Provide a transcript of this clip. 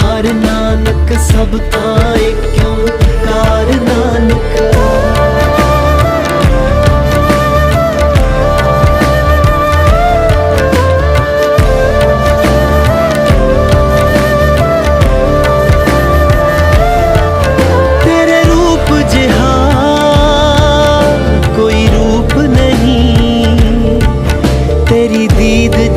ਕਾਰ ਨਾਨਕ ਸਭ ਤਾਏ ਕਿਉ ਕਾਰ ਨਾਨਕ। ਤੇਰੇ ਰੂਪ ਜਿਹਾ ਕੋਈ ਰੂਪ ਨਹੀਂ। ਤੇਰੀ ਦੀਦ